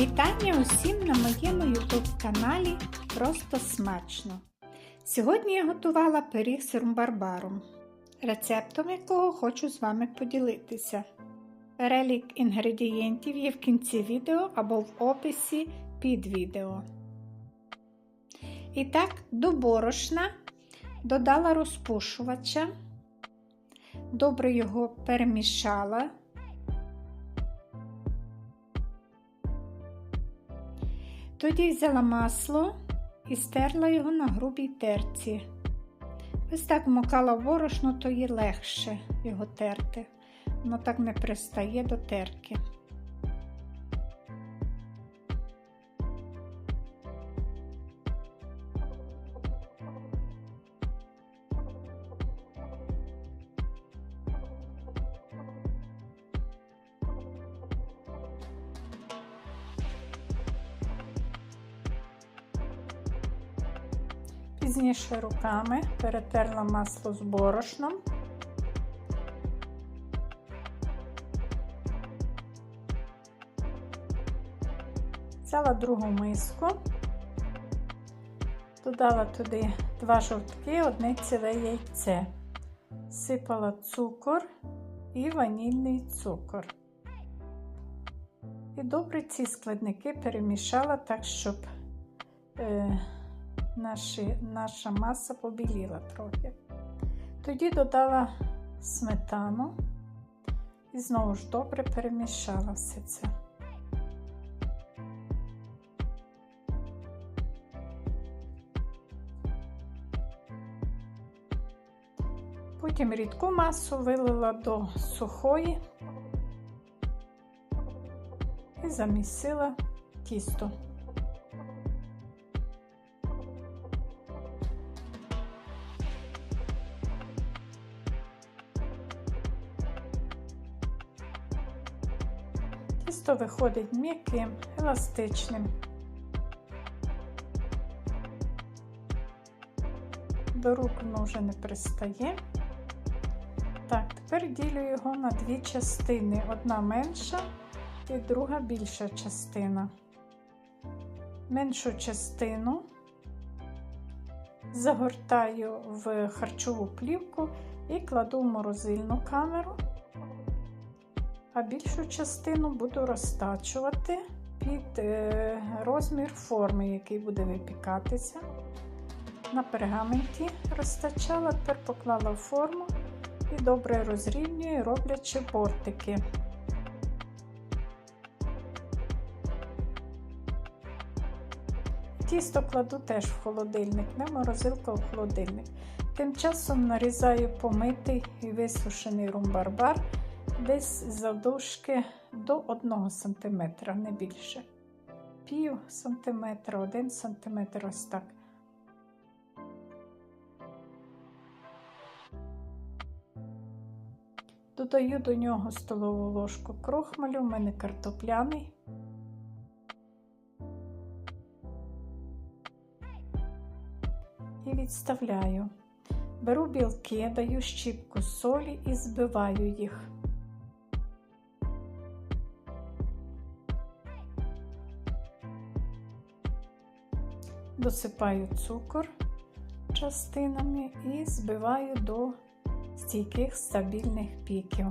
Вітання усім на моєму YouTube каналі Просто смачно. Сьогодні я готувала пиріг з румбарбаром, рецептом якого хочу з вами поділитися. Перелік інгредієнтів є в кінці відео або в описі під відео. І так, до борошна додала розпушувача, добре його перемішала. Тоді взяла масло і стерла його на грубій терці. Ось так вмокала борошно, то їй легше його терти. Воно так не пристає до терки. Пізніше руками перетерла масло з борошном. Взяла другу миску, додала туди два жовтки, одне ціле яйце, сипала цукор і ванільний цукор. І добре ці складники перемішала так, щоб е, наші, наша маса побіліла трохи. Тоді додала сметану і знову ж добре перемішала все це. Потім рідку масу вилила до сухої і замісила тісто. Тісто виходить м'яким, еластичним. До рук воно вже не пристає. Так, тепер ділю його на дві частини: одна менша і друга більша частина. Меншу частину загортаю в харчову плівку і кладу в морозильну камеру, а більшу частину буду розтачувати під е, розмір форми, який буде випікатися. На пергаменті розтачала, тепер поклала форму і добре розрівнюю, роблячи бортики. Тісто кладу теж в холодильник, не морозилка в холодильник. Тим часом нарізаю помитий і висушений румбарбар десь завдовжки до 1 см, не більше. Пів сантиметра, 1 см ось так. Додаю до нього столову ложку крохмалю, в мене картопляний. І відставляю. Беру білки, даю щіпку солі і збиваю їх. Досипаю цукор частинами і збиваю до стійких стабільних піків.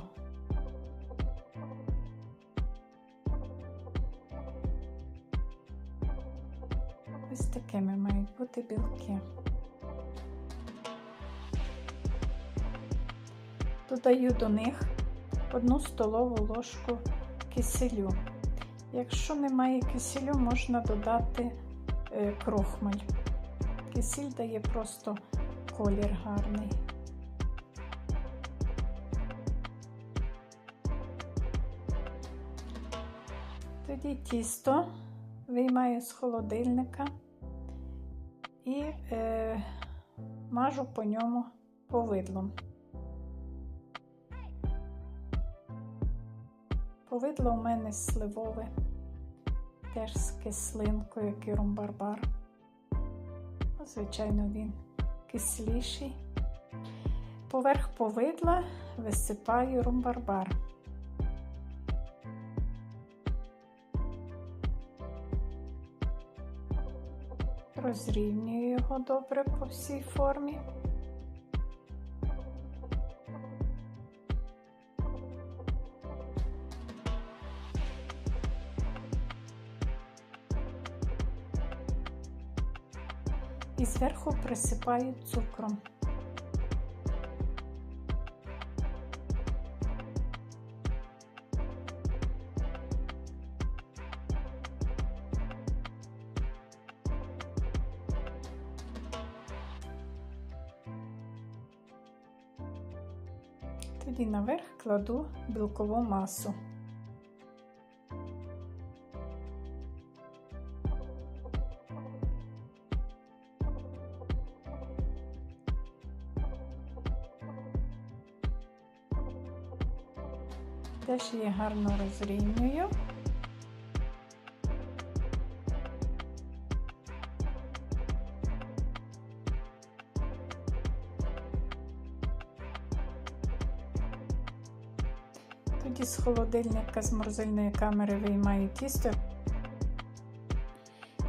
Ось такими мають бути білки. Додаю до них одну столову ложку киселю. Якщо немає киселю, можна додати крохмаль. Кисіль дає просто колір гарний. Тоді тісто виймаю з холодильника і е, мажу по ньому повидлом. Повидло у мене сливове, теж з кислинкою кірумбарбар. Ну, звичайно, він кисліший. Поверх повидла висипаю румбарбар. Розрівнюю його добре по всій формі. І зверху присипаю цукром. Тоді наверх кладу білкову масу. Теж її гарно розрівнюю. Тоді з холодильника з морозильної камери виймаю тісто.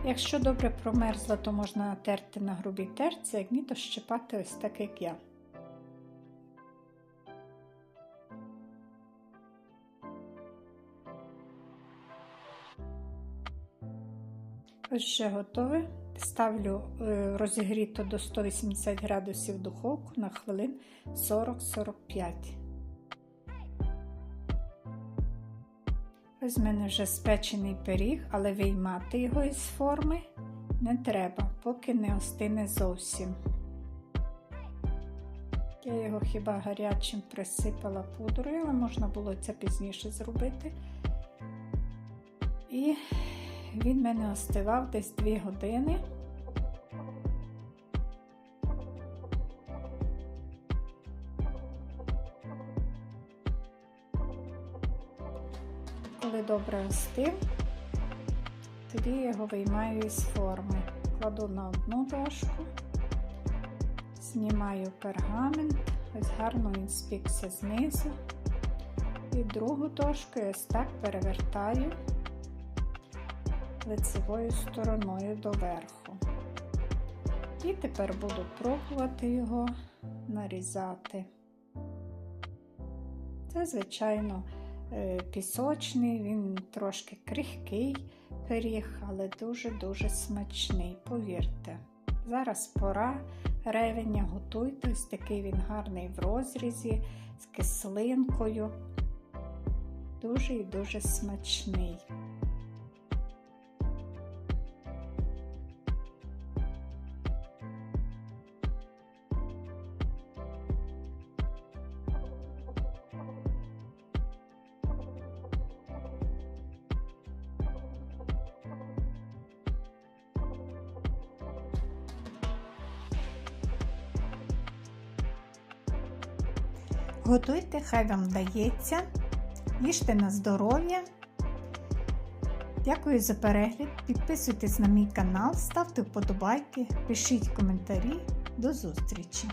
Якщо добре промерзло, то можна натерти на грубій терці, як ні, то щипати ось так, як я. Ось вже готове. Ставлю е, розігріто до 180 градусів духовку на хвилин 40-45. Ось в мене вже спечений пиріг, але виймати його із форми не треба, поки не остине зовсім. Я його хіба гарячим присипала пудрою, але можна було це пізніше зробити. І він мене остивав десь 2 години. Коли добре остив, тоді його виймаю із форми. Кладу на одну дошку, знімаю пергамент, ось гарно він спікся знизу. І другу дошку ось так перевертаю лицевою стороною доверху. І тепер буду пробувати його нарізати. Це, звичайно, пісочний, він трошки крихкий пиріг, але дуже-дуже смачний, повірте. Зараз пора ревеня, готуйте, ось такий він гарний в розрізі, з кислинкою. Дуже і дуже смачний. Готуйте, хай вам вдається. Їжте на здоров'я. Дякую за перегляд. Підписуйтесь на мій канал, ставте вподобайки, пишіть коментарі. До зустрічі!